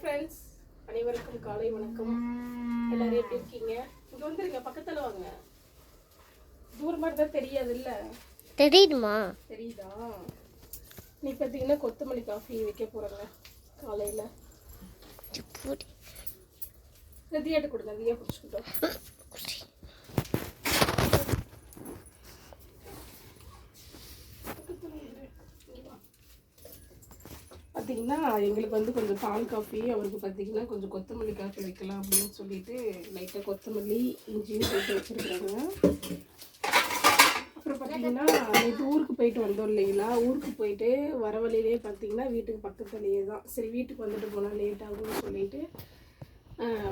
Friends அனைவருக்கும் காலை வணக்கம். எல்லாரும் எப்படி இருக்கீங்க? இங்க வந்துருங்க பக்கத்துல வாங்க. தூரமா இருந்தா தெரியாது இல்ல தெரியுமா? தெரியுதா? நீ பார்த்தீங்கன்னா கொத்தமல்லி காஃபி வைக்க போறாங்க காலையில. நதியாட்டு கொடுங்க நதியா குடிச்சுக்கிட்டோம். பார்த்தீங்கன்னா எங்களுக்கு வந்து கொஞ்சம் பால் காஃபி அவருக்கு பார்த்தீங்கன்னா கொஞ்சம் கொத்தமல்லி காஃபி வைக்கலாம் அப்படின்னு சொல்லிட்டு லைட்டாக கொத்தமல்லி இஞ்சியும் போட்டு வச்சுருக்காங்க. அப்புறம் பார்த்தீங்கன்னா நேற்று ஊருக்கு போயிட்டு வந்தோம் இல்லைங்களா? ஊருக்கு போயிட்டு வர வழியிலே பார்த்தீங்கன்னா வீட்டுக்கு பக்கத்துலேயே தான். சரி வீட்டுக்கு வந்துட்டு போனால் லேட் ஆகும்னு சொல்லிட்டு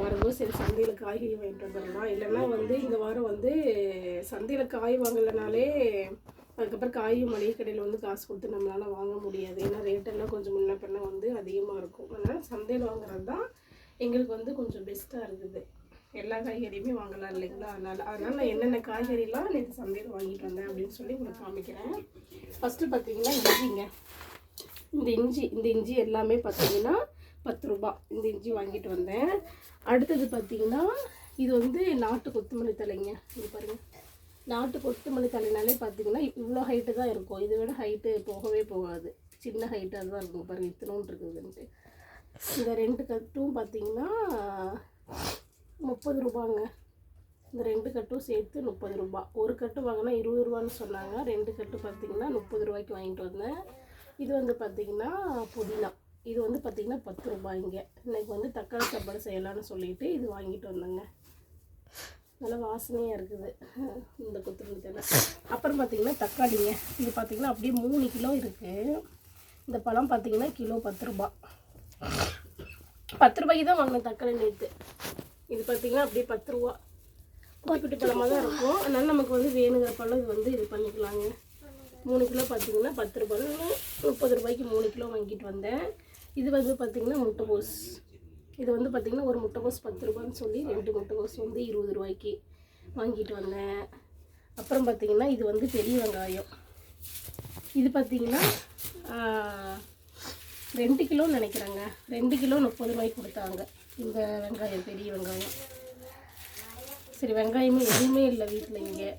வரும்போது சரி சந்தையில் காய்கறி வாங்கிட்டு வந்துடலாம். இல்லைன்னா வந்து இந்த வாரம் வந்து சந்தையில் காய் வாங்கலைனாலே அதுக்கப்புறம் காய் மளிகை கடையில் வந்து காசு கொடுத்து நம்மளால் வாங்க முடியாது. ஏன்னா ரேட்டெல்லாம் கொஞ்சம் முன்ன பின்ன வந்து அதிகமாக இருக்கும். அதனால் சந்தையில் வாங்குறது தான் எங்களுக்கு வந்து கொஞ்சம் பெஸ்ட்டாக இருக்குது எல்லா காய்கறியுமே வாங்கலாம் இல்லைங்களா? அதனால் அதனால் நான் என்னென்ன காய்கறிலாம் நேற்று சந்தையில் வாங்கிட்டு வந்தேன் அப்படின்னு சொல்லி உங்களுக்கு காமிக்கிறேன். ஃபஸ்ட்டு பார்த்தீங்கன்னா இஞ்சிங்க. இந்த இஞ்சி இந்த இஞ்சி எல்லாமே பார்த்தீங்கன்னா பத்து ரூபா. இந்த இஞ்சி வாங்கிட்டு வந்தேன். அடுத்தது பார்த்தீங்கன்னா இது வந்து நாட்டு கொத்தமல்லி தலைங்க. இது பாருங்கள் நாட்டு கொத்தமல்லி தலைனாலே பார்த்தீங்கன்னா இவ்வளோ ஹைட்டு தான் இருக்கும். இதை விட ஹைட்டு போகவே போகாது. சின்ன ஹைட்டாக தான் இருக்கும். பாருங்கள் இத்தனோண்டு இருக்குதுன்ட்டு. இந்த ரெண்டு கட்டும் பார்த்தீங்கன்னா முப்பது ரூபாங்க. இந்த ரெண்டு கட்டும் சேர்த்து முப்பது ரூபா. ஒரு கட்டு வாங்கினா இருபது ரூபான்னு சொன்னாங்க. ரெண்டு கட்டு பார்த்தீங்கன்னா முப்பது ரூபாய்க்கு வாங்கிட்டு வந்தேன். இது வந்து பார்த்தீங்கன்னா புதினா. இது வந்து பார்த்தீங்கன்னா பத்து ரூபாய்ங்க. இன்னைக்கு வந்து தக்காளி சாப்பாடு செய்யலான்னு சொல்லிட்டு இது வாங்கிட்டு வந்தேங்க. நல்லா வாசனையாக இருக்குது. இந்த கொத்தமல்லி தலை அப்புறம் பார்த்தீங்கன்னா தக்காளிங்க. இது பார்த்தீங்கன்னா அப்படியே மூணு கிலோ இருக்குது இந்த பழம் பார்த்தீங்கன்னா கிலோ பத்து ரூபா. பத்து ரூபாய்க்கு தான் வாங்கினேன் தக்காளி நேற்று இது பார்த்தீங்கன்னா அப்படியே பத்து ரூபா. குறிப்பிட்ட பழமாக தான் இருக்கும். அதனால நமக்கு வந்து வேணுங்கிற பழம் இது வந்து இது பண்ணிக்கலாங்க. மூணு கிலோ பார்த்தீங்கன்னா பத்து ரூபாய். முப்பது ரூபாய்க்கு மூணு கிலோ வாங்கிட்டு வந்தேன். இது வந்து பார்த்தீங்கன்னா முட்டைகோஸ் இது வந்து பார்த்திங்கன்னா ஒரு முட்டைகோஸ் பத்து ரூபான்னு சொல்லி ரெண்டு முட்டைகோஸ் வந்து இருபது ரூபாய்க்கு வாங்கிட்டு வந்தேன். அப்புறம் பார்த்தீங்கன்னா இது வந்து பெரிய வெங்காயம். இது பார்த்திங்கன்னா ரெண்டு கிலோன்னு நினைக்கிறேங்க. ரெண்டு கிலோ முப்பது ரூபாய்க்கு கொடுத்தாங்க. இந்த வெங்காயம் பெரிய வெங்காயம். சரி வெங்காயமே எதுவுமே இல்லை வீட்டில் இங்கே.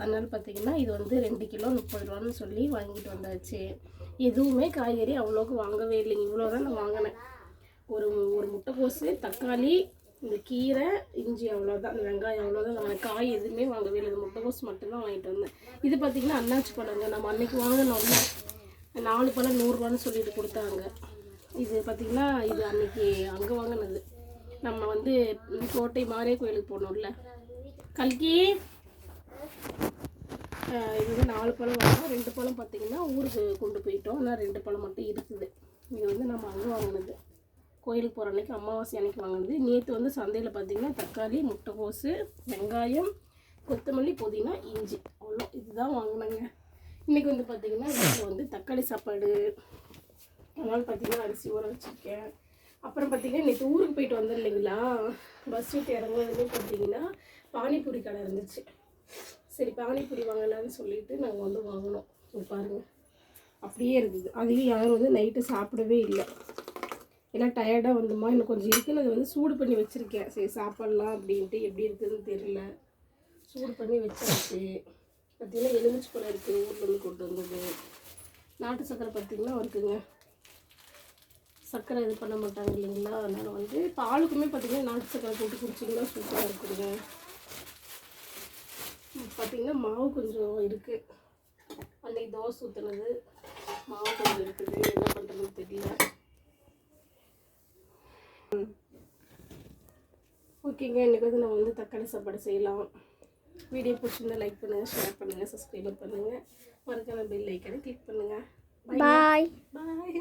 அதனால் பார்த்தீங்கன்னா இது வந்து ரெண்டு கிலோ முப்பது ரூபான்னு சொல்லி வாங்கிட்டு வந்தாச்சு. எதுவுமே காய்கறி அவ்வளோக்கு வாங்கவே இல்லைங்க இவ்வளோ தான் நான் வாங்கினேன். ஒரு ஒரு முட்டைக்கோசு தக்காளி இந்த கீரை இஞ்சி அவ்வளோதான் இந்த வெங்காயம் அவ்வளோதான் நான் காய் எதுவுமே வாங்கவே இல்லை. இந்த முட்டைக்கோஸ் மட்டும்தான் வாங்கிட்டு வந்தேன். இது பார்த்தீங்கன்னா அன்னாச்சி பழங்க. நம்ம அன்னைக்கு வாங்கினோம்ல நாலு பழம் நூறுரூவான்னு சொல்லிட்டு கொடுத்தாங்க. இது பார்த்திங்கன்னா இது அன்னைக்கு அங்கே வாங்கினது. நம்ம வந்து கோட்டை மாரே கோயிலுக்கு போனோம்ல. கல்கி இது வந்து நாலு பழம் வாங்கினோம். ரெண்டு பழம் பார்த்தீங்கன்னா ஊருக்கு கொண்டு போயிட்டோம். ஆனால் ரெண்டு பழம் மட்டும் இருக்குது. இது வந்து நம்ம அங்கே வாங்கினது. கோயிலுக்கு போகிற அன்னைக்கு அமாவாசை அன்னைக்கு வாங்கினது. நேற்று வந்து சந்தையில் பார்த்தீங்கன்னா தக்காளி முட்டைக்கோசு வெங்காயம் கொத்தமல்லி புதினா இஞ்சி. அவ்வளோ. இதுதான் வாங்கினாங்க. இன்றைக்கி வந்து பார்த்தீங்கன்னா வீட்டில் வந்து தக்காளி சாப்பாடு. அதனால் பார்த்தீங்கன்னா அரிசி ஊற வச்சுருக்கேன். அப்புறம் பார்த்தீங்கன்னா நேற்று ஊருக்கு போயிட்டு வந்தேன் இல்லைங்களா? பஸ் விட்டு இறங்குறதுலேயே பார்த்தீங்கன்னா பானிபூரி கடை இருந்துச்சு. சரி பானிபூரி வாங்கலான்னு சொல்லிட்டு நாங்கள் வந்து வாங்கினோம். பாருங்கள் அப்படியே இருக்குது அதையும் யாரும் வந்து நைட்டு சாப்பிடவே இல்லை. ஏன்னா டயர்டாக வந்தோமா? இன்னும் கொஞ்சம் இருக்குன்னு அது வந்து சூடு பண்ணி வச்சுருக்கேன். சரி சாப்பிட்லாம் அப்படின்ட்டு எப்படி இருக்குதுன்னு தெரியல. சூடு பண்ணி வச்சாச்சு. பார்த்திங்கன்னா எலுமிச்சு பழம் இருக்குது ஊர்லேருந்து கொண்டு வந்தது. நாட்டு சக்கரை பார்த்தீங்கன்னா இருக்குங்க. சர்க்கரை இது பண்ண மாட்டாங்க இல்லைங்களா? அதனால் வந்து பாலுக்குமே பார்த்தீங்கன்னா நாட்டு சக்கரை போட்டு குடிச்சிங்கன்னா சூப்பராக இருக்குதுங்க பார்த்தீங்கன்னா மாவு கொஞ்சம் இருக்குது அன்றைக்கி தோசை ஊற்றுனது மாவு கொஞ்சம் இருக்குது ஓகேங்க இன்றைக்கி வந்து நம்ம வந்து தக்காளி சாப்பாடு செய்யலாம். வீடியோ பிடிச்சிருந்தா லைக் பண்ணுங்கள் ஷேர் பண்ணுங்கள் சப்ஸ்கிரைப் பண்ணுங்கள் மறக்காம பெல் ஐக்கனை கிளிக் பண்ணுங்கள் பாய் பாய்